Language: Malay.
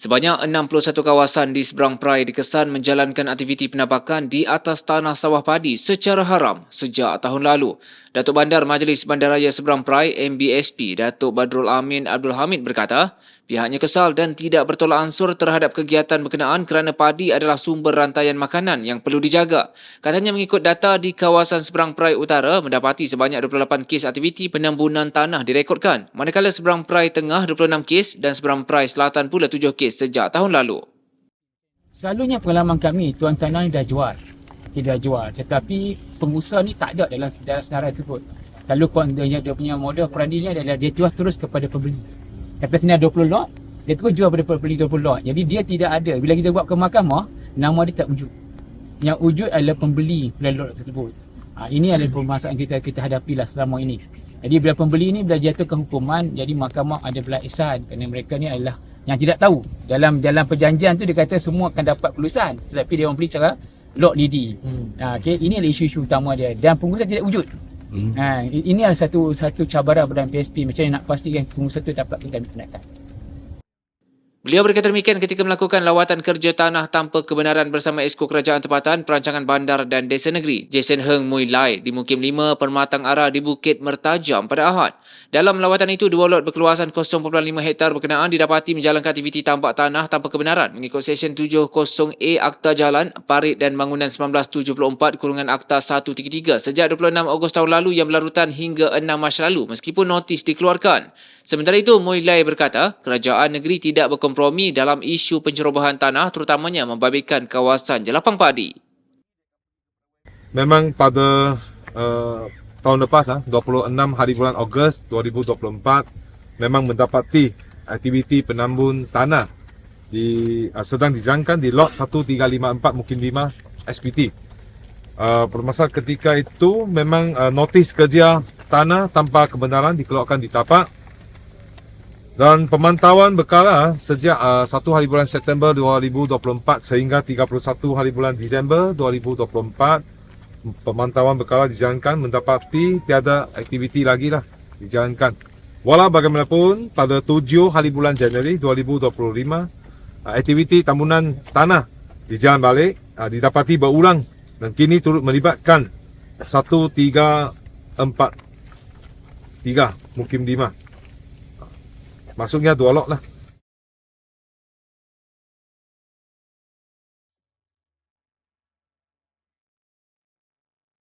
Sebanyak 61 kawasan di seberang perai dikesan menjalankan aktiviti penambakan di atas tanah sawah padi secara haram sejak tahun lalu. Datuk Bandar Majlis Bandaraya Seberang Perai MBSP Datuk Badrul Amin Abdul Hamid berkata, pihaknya kesal dan tidak bertolak ansur terhadap kegiatan berkenaan kerana padi adalah sumber rantaian makanan yang perlu dijaga. Katanya mengikut data di kawasan Seberang Perai Utara mendapati sebanyak 28 kes aktiviti penambunan tanah direkodkan, manakala Seberang Perai Tengah 26 kes dan Seberang Perai Selatan pula 7 kes sejak tahun lalu. Selalunya pengalaman kami, tuan sana ni dah jual. Dia dah jual. Tetapi pengusaha ni tak ada dalam senarai tersebut. Lalu kau dia, punya model perandinya adalah dia jual terus kepada pembeli. Kata sini ada 20 lot, dia terus jual kepada pembeli 20 lot. Jadi dia tidak ada. Bila kita buat ke mahkamah, nama dia tak wujud. Yang wujud adalah pembeli pada lot tersebut. Ha, ini adalah permasalahan kita kita hadapi lah selama ini. Jadi bila pembeli ni bila jatuhkan hukuman, jadi mahkamah ada belah ihsan kerana mereka ni adalah yang tidak tahu. Dalam dalam perjanjian tu dia kata semua akan dapat kelulusan. Tetapi dia membeli cara lot lidi. Hmm. Ha, okay, ini adalah isu-isu utama dia. Dan pengusaha tidak wujud. Hmm. Ha, ini adalah satu satu cabaran dalam PSP. Macam mana nak pastikan pengusaha tu dapat kita tindakan. Beliau berkata demikian ketika melakukan lawatan kerja tanah tanpa kebenaran bersama Esko Kerajaan Tempatan, Perancangan Bandar dan Desa Negeri, Jason Heng Mui Lai di Mukim 5 Permatang Ara di Bukit Mertajam pada Ahad. Dalam lawatan itu, dua lot berkeluasan 0.5 hektar berkenaan didapati menjalankan aktiviti tambak tanah tanpa kebenaran mengikut Seksyen 70A Akta Jalan, Parit dan Bangunan 1974 kurungan Akta 133 sejak 26 Ogos tahun lalu yang berlarutan hingga 6 Mac lalu meskipun notis dikeluarkan. Sementara itu, Mui Lai berkata, kerajaan negeri tidak berkompromi dalam isu pencerobohan tanah terutamanya membabitkan kawasan jelapang padi. memang pada uh, tahun lepas ah 26 hari bulan Ogos 2024 memang mendapati aktiviti penambun tanah di uh, sedang dijalankan di lot 1354 mungkin 5 SPT. Uh, permasalahan ketika itu memang uh, notis kerja tanah tanpa kebenaran dikeluarkan di tapak dan pemantauan berkala sejak uh, 1 hari bulan September 2024 sehingga 31 hari bulan Disember 2024 pemantauan berkala dijalankan mendapati tiada aktiviti lagi lah dijalankan. Walau bagaimanapun pada 7 hari bulan Januari 2025 uh, aktiviti tambunan tanah di jalan balik uh, didapati berulang dan kini turut melibatkan 1 3 4 3 mungkin 5 Maksudnya dua lot lah